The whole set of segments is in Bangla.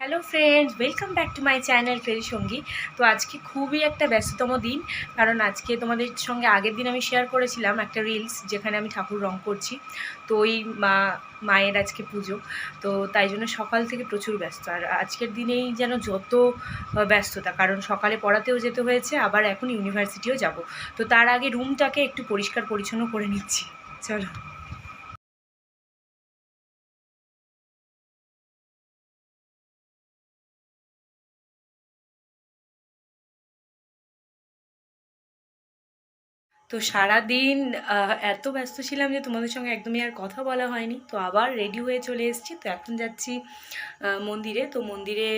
Hello friends welcome back to my channel ফেরি সঙ্গী তো আজকে খুবই একটা ব্যস্ততম দিন, কারণ আজকে তোমাদের সঙ্গে আগের দিন আমি শেয়ার করেছিলাম একটা রিলস যেখানে আমি ঠাকুর রং করছি। তো ওই মা, মায়ের আজকে পুজো। তো তাই জন্য সকাল থেকে প্রচুর ব্যস্ত। আর আজকের দিনেই যেন যত ব্যস্ততা, কারণ সকালে পড়াতেও যেতে হয়েছে, আবার এখন ইউনিভার্সিটিও যাব। তো তার আগে রুমটাকে একটু পরিষ্কার পরিচ্ছন্ন করে নিচ্ছি। চলো। তো সারাদিন এত ব্যস্ত ছিলাম যে তোমাদের সঙ্গে একদমই আর কথা বলা হয়নি। তো আবার রেডি হয়ে চলে এসেছি। তো এখন যাচ্ছি মন্দিরে। তো মন্দিরে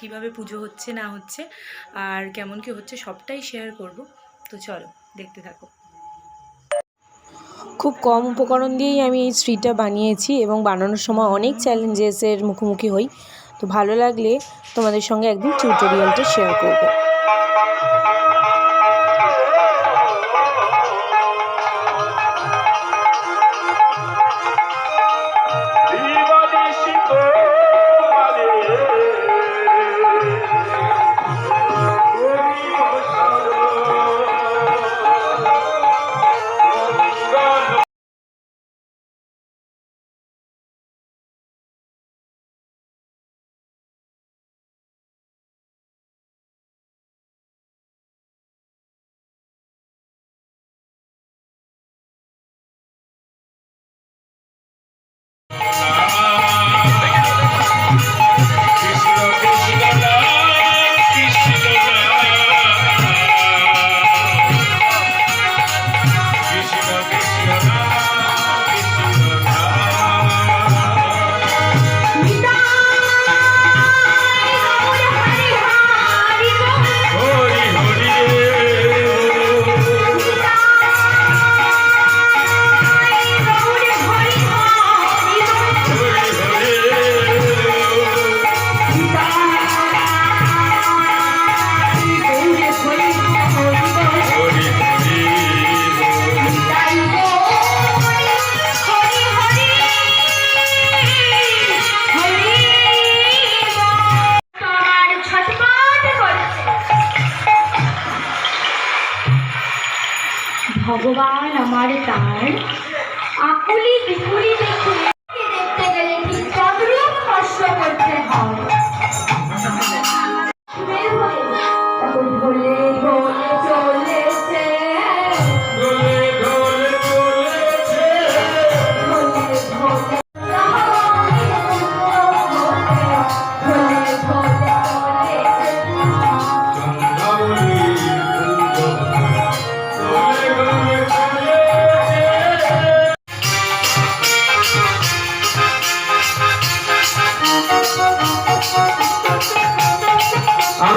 কীভাবে পুজো হচ্ছে, না হচ্ছে, আর কেমন কি হচ্ছে সবটাই শেয়ার করব। তো চলো, দেখতে থাকো। খুব কম উপকরণ দিয়েই আমি এই স্ট্রিটা বানিয়েছি এবং বানানোর সময় অনেক চ্যালেঞ্জেসের মুখোমুখি হই। তো ভালো লাগলে তোমাদের সঙ্গে একদিন টিউটোরিয়ালটা শেয়ার করব। ভগবান আমার তার আকুলি বিকুলি দেখে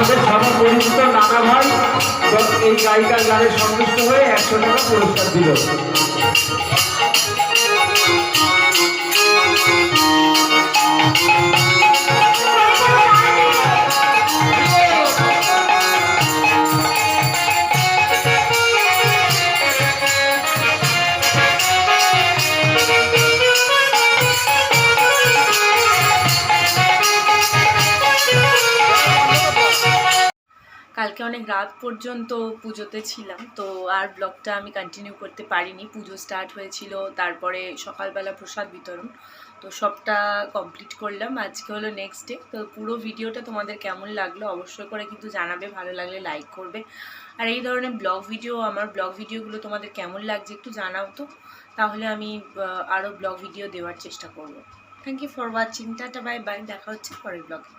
আমাদের সবার পরিচিত নানা ভাই এই গায়িকার গানে সন্তুষ্ট হয়ে একশো টাকা পুরস্কার দিল। কালকে অনেক রাত পর্যন্ত পুজোতে ছিলাম, তো আর ব্লগটা আমি কন্টিনিউ করতে পারিনি। পুজো স্টার্ট হয়েছিল, তারপরে সকালবেলা প্রসাদ বিতরণ, তো সবটা কমপ্লিট করলাম। আজকে হলো নেক্সট ডে তো পুরো ভিডিওটা তোমাদের কেমন লাগল অবশ্যই করে কিন্তু জানাবে, ভালো লাগলে লাইক করবে। আর এই ধরনের ব্লগ ভিডিও আমার ব্লগ ভিডিওগুলো তোমাদের কেমন লাগছে একটু জানাও তো, তাহলে আমি আরও ব্লগ ভিডিও দেওয়ার চেষ্টা করব। Thank you for watching tata bye bye দেখা হচ্ছে পরের ব্লগে